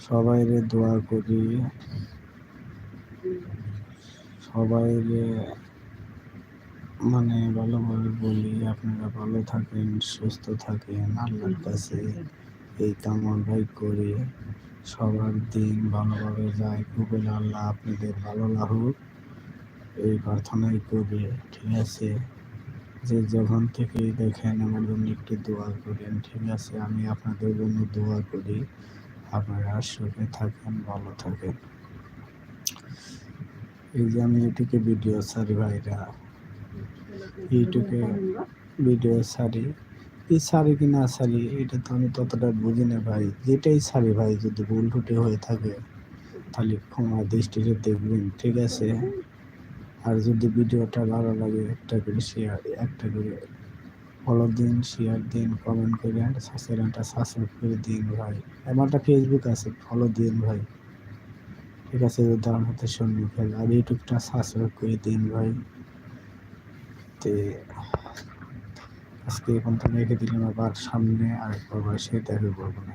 সবাই রে দোয়া করি। সবাই রে মানে ভালোভাবে বলি আপনারা ভালো থাকেন সুস্থ থাকেন আল্লাহর কাছে এই কামল ভাই করে। সবার দিন ভালোভাবে যায় খুবই আল্লাহ আপনাদের ভালো লাগুক। এই প্রার্থনাই করি ঠিক আছে? যে যখন থেকে দেখেন আমার জন্য একটু দোয়া করেন, ঠিক আছে, আমি আপনাদের জন্য দোয়া করি। আপনারা সুখে থাকেন, ভালো থাকেন। এই যে আমি এটিকে ভিডিও সারি ভাইরা ইউটিউবে ভিডিও ছাড়ি এই সারি কি না সারি, এটা তো আমি ততটা বুঝি না ভাই। যেটাই সারি ভাই, যদি ভুল টুটি হয়ে থাকে, তাহলে ক্ষমা দৃষ্টিতে দেখবেন, ঠিক আছে? আর যদি ভিডিওটা ভালো লাগে, একটা করে শেয়ার একটা করে ফলো দিন শেয়ার দিন কমেন্ট করে আর চ্যানেলটা সাবস্ক্রাইব করে দিন ভাই। আমারটা ফেসবুক আছে ফলো দিন ভাই। ঠিক আছে যদি হতে সম্মুখে আর ইউটিউবটা সাবস্ক্রাইব করে দিন ভাই। তে আজকে এখন তো রেখে দিলাম, আবার সামনে আরেকবার বসে দেখা করব না।